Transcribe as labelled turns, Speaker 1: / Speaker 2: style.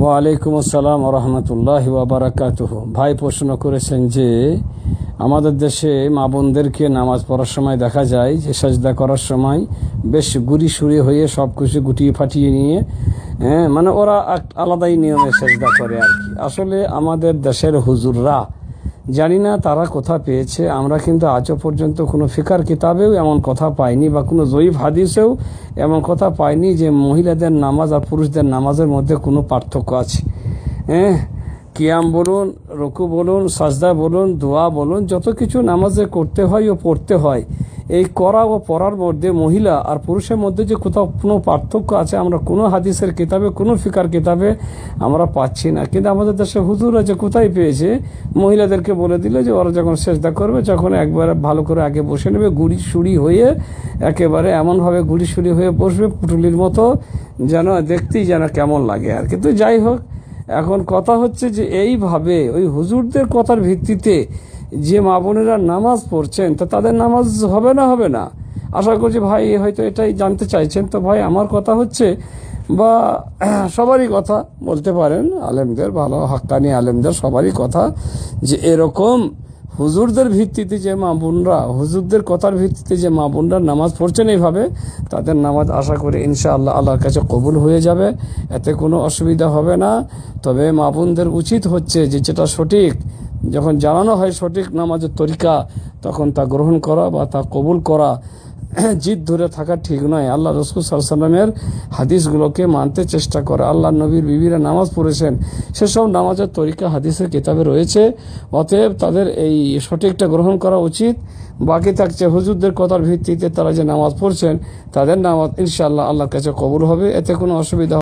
Speaker 1: ওয়ালাইকুম আসসালাম রহমতুল্লাহ বারাকাতুহ ভাই প্রশ্ন করেছেন যে, আমাদের দেশে মা বোনদেরকে নামাজ পড়ার সময় দেখা যায় যে, সাজদা করার সময় বেশ গুড়ি সুড়ি হয়ে সব কিছু গুটিয়ে ফাটিয়ে নিয়ে হ্যাঁ মানে ওরা আলাদাই নিয়মে সাজদা করে আর কি। আসলে আমাদের দেশের হুজুররা জানি না তারা কোথা পেয়েছে। আমরা কিন্তু আজও পর্যন্ত কোনো ফিকার কিতাবেও এমন কথা পাইনি বা কোনো জয়ীফ হাদিসেও এমন কথা পাইনি যে মহিলাদের নামাজ আর পুরুষদের নামাজের মধ্যে কোনো পার্থক্য আছে। হ্যাঁ কিয়াম বলুন, রকু বলুন, সাজদা বলুন, দোয়া বলুন, যত কিছু নামাজে করতে হয় ও পড়তে হয়। এই করা ও পড়ার মধ্যে মহিলা আর পুরুষের মধ্যে যে কোথাও কোনো পার্থক্য আছে, আমরা কোনো হাদিসের কিতাবে, কোনো ফিকার কিতাবে আমরা পাচ্ছি না। কিন্তু আমাদের দেশে হুজুরা যে কোথায় পেয়েছে? মহিলাদেরকে বলে দিলে যে ওরা যখন সেজদা করবে, যখন একবারে ভালো করে আগে বসে নেবে, গুড়ি সুড়ি হয়ে একেবারে এমনভাবে গুড়ি সুড়ি হয়ে বসবে, পুটুলির মতো যেন দেখতেই যেন কেমন লাগে আর কিন্তু যাই হোক, এখন কথা হচ্ছে যে এইভাবে ওই হুজুরদের কথার ভিত্তিতে যে মা বোনেরা নামাজ পড়ছেন, তা তাদের নামাজ হবে না হবে না। আশা করছি ভাই হয়তো এটাই জানতে চাইছেন। তো ভাই, আমার কথা হচ্ছে, বা সবারই কথা বলতে পারেন, আলেমদের ভালো হাক্কানি আলেমদের সবারই কথা যে এরকম হুজুরদের ভিত্তিতে যে মা বোনরা, হুজুরদের কথার ভিত্তিতে যে মা বোনরা নামাজ পড়ছেন এইভাবে, তাদের নামাজ আশা করে ইনশাআল্লাহ আল্লাহর কাছে কবুল হয়ে যাবে, এতে কোনো অসুবিধা হবে না। তবে মা বোনদের উচিত হচ্ছে যে যেটা সঠিক যখন জানানো হয় সঠিক নামাজের তরিকা, তখন তা গ্রহণ করা বা তা কবুল করা, জিদ ধরে থাকা ঠিক নয়। আল্লাহ রসুল সাল্লামের হাদিসগুলোকে মানতে চেষ্টা করে। আল্লাহ নবীর বিবিরা নামাজ পড়েছেন। সেসব নামাজের তরিকা হাদিসের কিতাবে রয়েছে। অতএব তাদের এই সঠিকটা গ্রহণ করা উচিত। বাকি থাকছে হুজুরদের কথার ভিত্তিতে তারা যে নামাজ পড়ছেন, তাদের নামাজ ইনশাআল্লাহ আল্লাহর কাছে কবুল হবে। এতে কোনো অসুবিধা